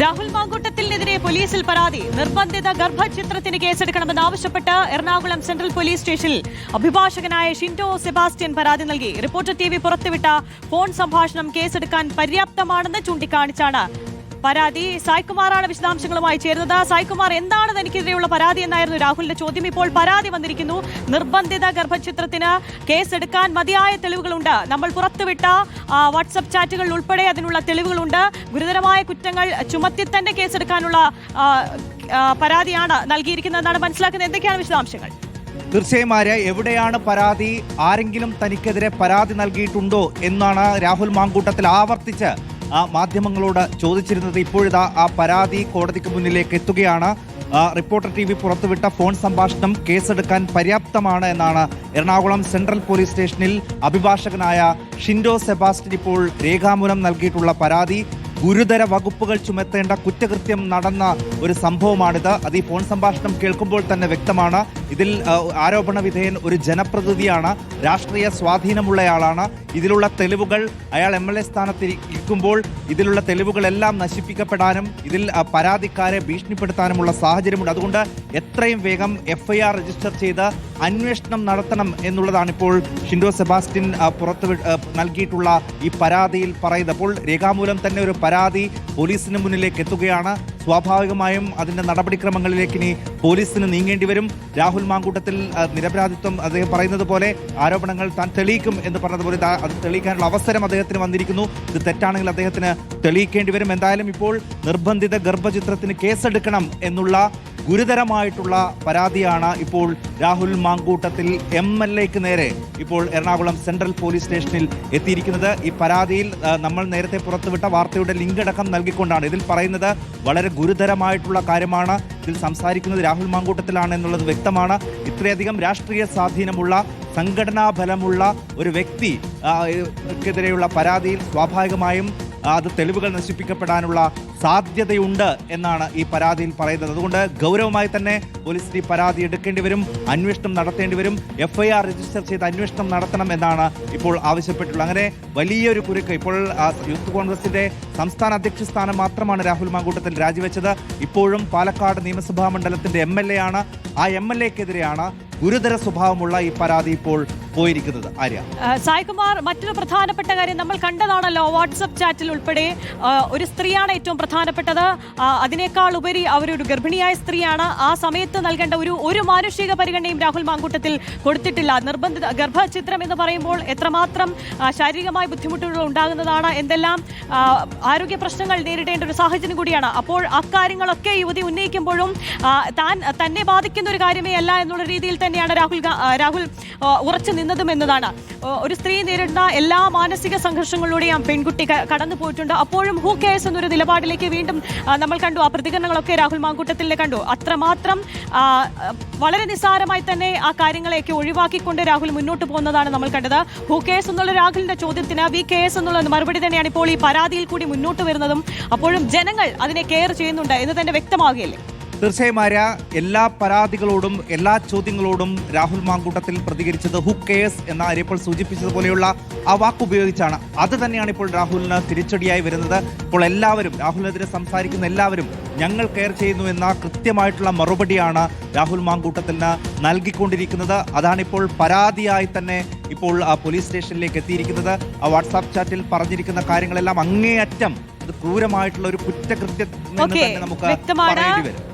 രാഹുൽ മാങ്കൂട്ടത്തിനെതിരെ പോലീസിൽ പരാതി. നിർബന്ധിത ഗർഭചിത്രത്തിന് കേസെടുക്കണമെന്നാവശ്യപ്പെട്ട് എറണാകുളം സെൻട്രൽ പോലീസ് സ്റ്റേഷനിൽ അഭിഭാഷകനായ ഷിൻഡോ സെബാസ്റ്റ്യൻ പരാതി നൽകി. റിപ്പോർട്ടർ ടി വി പുറത്തുവിട്ട ഫോൺ സംഭാഷണം കേസെടുക്കാൻ പര്യാപ്തമാണെന്ന് ചൂണ്ടിക്കാണിച്ചാണ് പരാതി സായ്കുമാറാണ് വിശദാംശങ്ങളുമായി ചേരുന്നത്. സായ്കുമാർ എന്താണ് തനിക്കെതിരെയുള്ള പരാതി എന്നായിരുന്നു രാഹുലിന്റെ ചോദ്യം. ഇപ്പോൾ പരാതി വന്നിരിക്കുന്നു. നിർബന്ധിത ഗർഭചിത്രത്തിന് കേസെടുക്കാൻ മതിയായ തെളിവുകളുണ്ട്. നമ്മൾ പുറത്തുവിട്ട വാട്സപ്പ് ചാറ്റുകൾ ഉൾപ്പെടെ അതിനുള്ള തെളിവുകളുണ്ട്. ഗുരുതരമായ കുറ്റങ്ങൾ ചുമത്തി തന്നെ കേസെടുക്കാനുള്ള പരാതിയാണ് നൽകിയിരിക്കുന്നതെന്നാണ് മനസ്സിലാക്കുന്നത്? എന്തൊക്കെയാണ് വിശദാംശങ്ങൾ? തീർച്ചയായും ആര്യ എവിടെയാണ് പരാതി? ആരെങ്കിലും തനിക്കെതിരെ പരാതി നൽകിയിട്ടുണ്ടോ എന്നാണ് രാഹുൽ മാങ്കൂട്ടത്തിൽ ആവർത്തിച്ച് മാധ്യമങ്ങളോട് ചോദിച്ചിരുന്നത് ഇപ്പോഴിതാ ആ പരാതി കോടതിക്ക് മുന്നിലേക്ക് എത്തുകയാണ്. റിപ്പോർട്ടർ ടി വി പുറത്തുവിട്ട ഫോൺ സംഭാഷണം കേസെടുക്കാൻ പര്യാപ്തമാണ് എന്നാണ് എറണാകുളം സെൻട്രൽ പോലീസ് സ്റ്റേഷനിൽ അഭിഭാഷകനായ ഷിൻഡോ സെബാസ്റ്റ്യൻ ഇപ്പോൾ രേഖാമൂലം നൽകിയിട്ടുള്ള പരാതി. ഗുരുതര വകുപ്പുകൾ ചുമത്തേണ്ട കുറ്റകൃത്യം നടന്ന ഒരു സംഭവമാണിത്. അത് ഈ ഫോൺ സംഭാഷണം കേൾക്കുമ്പോൾ തന്നെ വ്യക്തമാണ്. ഇതിൽ ആരോപണ വിധേയൻ ഒരു ജനപ്രതിനിധിയാണ് രാഷ്ട്രീയ സ്വാധീനമുള്ളയാളാണ് ഇതിലുള്ള തെളിവുകൾ അയാൾ എം എൽ എ സ്ഥാനത്തിരിക്കുമ്പോൾ ഇതിലുള്ള തെളിവുകളെല്ലാം നശിപ്പിക്കപ്പെടാനും ഇതിൽ പരാതിക്കാരെ ഭീഷണിപ്പെടുത്താനുമുള്ള സാഹചര്യമുണ്ട്. അതുകൊണ്ട് എത്രയും വേഗം എഫ്ഐആർ രജിസ്റ്റർ ചെയ്ത് അന്വേഷണം നടത്തണം എന്നുള്ളതാണ് ഇപ്പോൾ ഷിൻഡോ സെബാസ്റ്റ്യൻ പുറത്തു നൽകിയിട്ടുള്ള ഈ പരാതിയിൽ പറയുന്നത്. അപ്പോൾ രേഖാമൂലം തന്നെ ഒരു പരാതി പോലീസിന് മുന്നിലേക്ക് എത്തുകയാണ്. സ്വാഭാവികമായും അതിന്റെ നടപടിക്രമങ്ങളിലേക്ക് ഇനി പോലീസിന് നീങ്ങേണ്ടി വരും. രാഹുൽ മാങ്കൂട്ടത്തിൽ നിരപരാധിത്വം അദ്ദേഹം പറയുന്നത് പോലെ ആരോപണങ്ങൾ താൻ തെളിയിക്കും എന്ന് പറഞ്ഞതുപോലെ അത് തെളിയിക്കാനുള്ള അവസരം അദ്ദേഹത്തിന് വന്നിരിക്കുന്നു. ഇത് തെറ്റാണെങ്കിൽ അദ്ദേഹത്തിന് തെളിയിക്കേണ്ടി വരും. എന്തായാലും ഇപ്പോൾ നിർബന്ധിത ഗർഭചിത്രത്തിന് കേസെടുക്കണം എന്നുള്ള ഗുരുതരമായിട്ടുള്ള പരാതിയാണ് ഇപ്പോൾ രാഹുൽ മാങ്കൂട്ടത്തിൽ എം എൽ എക്ക് നേരെ ഇപ്പോൾ എറണാകുളം സെൻട്രൽ പോലീസ് സ്റ്റേഷനിൽ എത്തിയിരിക്കുന്നത്. ഈ പരാതിയിൽ നമ്മൾ നേരത്തെ പുറത്തുവിട്ട വാർത്തയുടെ ലിങ്ക് അടക്കം നൽകിക്കൊണ്ടാണ്. ഇതിൽ പറയുന്നത് വളരെ ഗുരുതരമായിട്ടുള്ള കാര്യമാണ്. ഇതിൽ സംസാരിക്കുന്നത് രാഹുൽ മാങ്കൂട്ടത്തിലാണ് എന്നുള്ളത് വ്യക്തമാണ്. ഇത്രയധികം രാഷ്ട്രീയ സ്വാധീനമുള്ള സംഘടനാ ബലമുള്ള ഒരു വ്യക്തി ക്കെതിരെയുള്ള പരാതിയിൽ സ്വാഭാവികമായും അത് തെളിവുകൾ നശിപ്പിക്കപ്പെടാനുള്ള സാധ്യതയുണ്ട് എന്നാണ് ഈ പരാതിയിൽ പറയുന്നത്. അതുകൊണ്ട് ഗൗരവമായി തന്നെ പോലീസിന് ഈ പരാതി എടുക്കേണ്ടി വരും അന്വേഷണം നടത്തേണ്ടി വരും എഫ്ഐആർ രജിസ്റ്റർ ചെയ്ത് അന്വേഷണം നടത്തണം എന്നാണ് ഇപ്പോൾ ആവശ്യപ്പെട്ടിട്ടുള്ളത്. അങ്ങനെ വലിയൊരു കുരുക്ക് ഇപ്പോൾ യൂത്ത് കോൺഗ്രസിന്റെ സംസ്ഥാന അധ്യക്ഷ സ്ഥാനം മാത്രമാണ് രാഹുൽ മാങ്കൂട്ടത്തിൽ രാജിവെച്ചത്. ഇപ്പോഴും പാലക്കാട് നിയമസഭാ മണ്ഡലത്തിന്റെ എം എൽ എ ആണ്. ആ എം എൽ എക്കെതിരെയാണ് ഗുരുതര സ്വഭാവമുള്ള ഈ പരാതി ഇപ്പോൾ പോയിരിക്കുന്നത് ആര്യ? സായികുമാർ മറ്റൊരു പ്രധാനപ്പെട്ട കാര്യം നമ്മൾ കണ്ടതാണല്ലോ വാട്സപ്പ് ചാറ്റിൽ ഉൾപ്പെടെ ഒരു സ്ത്രീയാണ് ഏറ്റവും പ്രധാനപ്പെട്ടത്. അതിനേക്കാൾ ഉപരി അവരൊരു ഗർഭിണിയായ സ്ത്രീയാണ്. ആ സമയത്ത് നൽകേണ്ട ഒരു ഒരു മാനുഷിക പരിഗണനയും രാഹുൽ മാങ്കൂട്ടത്തിൽ കൊടുത്തിട്ടില്ല. നിർബന്ധിത ഗർഭചിത്രം എന്ന് പറയുമ്പോൾ എത്രമാത്രം ശാരീരികമായ ബുദ്ധിമുട്ടുകൾ ഉണ്ടാകുന്നതാണ് എന്തെല്ലാം ആരോഗ്യ പ്രശ്നങ്ങൾ നേരിടേണ്ട ഒരു സാഹചര്യം കൂടിയാണ്. അപ്പോൾ അക്കാര്യങ്ങളൊക്കെ യുവതി ഉന്നയിക്കുമ്പോഴും താൻ തന്നെ ബാധിക്കുന്ന ഒരു കാര്യമേ അല്ല എന്നുള്ള രീതിയിൽ തന്നെയാണ് രാഹുൽ രാഹുൽ ഉറച്ചു നിന്നതും എന്നതാണ് ഒരു സ്ത്രീ നേരിടുന്ന എല്ലാ മാനസിക സംഘർഷങ്ങളിലൂടെയും പെൺകുട്ടി കടന്നു പോയിട്ടുണ്ട്. അപ്പോഴും ഹൂ കേസ് എന്നൊരു നിലപാടിലേക്ക് വീണ്ടും നമ്മൾ കണ്ടു. ആ പ്രതികരണങ്ങളൊക്കെ രാഹുൽ മാങ്കൂട്ടത്തിലെ കണ്ടു. അത്രമാത്രം വളരെ നിസ്സാരമായി തന്നെ ആ കാര്യങ്ങളെയൊക്കെ ഒഴിവാക്കിക്കൊണ്ട് രാഹുൽ മുന്നോട്ട് പോകുന്നതാണ് നമ്മൾ കണ്ടത്. ഹൂ കേസ് എന്നുള്ള രാഹുലിന്റെ ചോദ്യത്തിന് വി കെ എസ് എന്നുള്ള മറുപടി തന്നെയാണ് ഇപ്പോൾ ഈ പരാതിയിൽ കൂടി മുന്നോട്ട് വരുന്നതും. അപ്പോഴും ജനങ്ങൾ അതിനെ കെയർ ചെയ്യുന്നുണ്ട് എന്ന് തന്നെ വ്യക്തമാകുകയല്ലേ തീർച്ചയായും ആര്യ എല്ലാ പരാതികളോടും എല്ലാ ചോദ്യങ്ങളോടും രാഹുൽ മാങ്കൂട്ടത്തിൽ പ്രതികരിച്ചത് ഹു കേസ് എന്ന ആര്യപ്പോൾ സൂചിപ്പിച്ചതുപോലെയുള്ള ആ വാക്ക് ഉപയോഗിച്ചാണ്. അത് തന്നെയാണ് ഇപ്പോൾ രാഹുലിന് തിരിച്ചടിയായി വരുന്നത്. ഇപ്പോൾ എല്ലാവരും രാഹുലിനെതിരെ സംസാരിക്കുന്ന എല്ലാവരും ഞങ്ങൾ കെയർ ചെയ്യുന്നു എന്ന കൃത്യമായിട്ടുള്ള മറുപടിയാണ് രാഹുൽ മാങ്കൂട്ടത്തിന് നൽകിക്കൊണ്ടിരിക്കുന്നത്. അതാണിപ്പോൾ പരാതിയായി തന്നെ ഇപ്പോൾ ആ പോലീസ് സ്റ്റേഷനിലേക്ക് എത്തിയിരിക്കുന്നത്. ആ വാട്സാപ്പ് ചാറ്റിൽ പറഞ്ഞിരിക്കുന്ന കാര്യങ്ങളെല്ലാം അങ്ങേയറ്റം അത് ക്രൂരമായിട്ടുള്ള ഒരു കുറ്റകൃത്യം നമുക്ക് വ്യക്തമാണ്. പറയേണ്ടി വരും.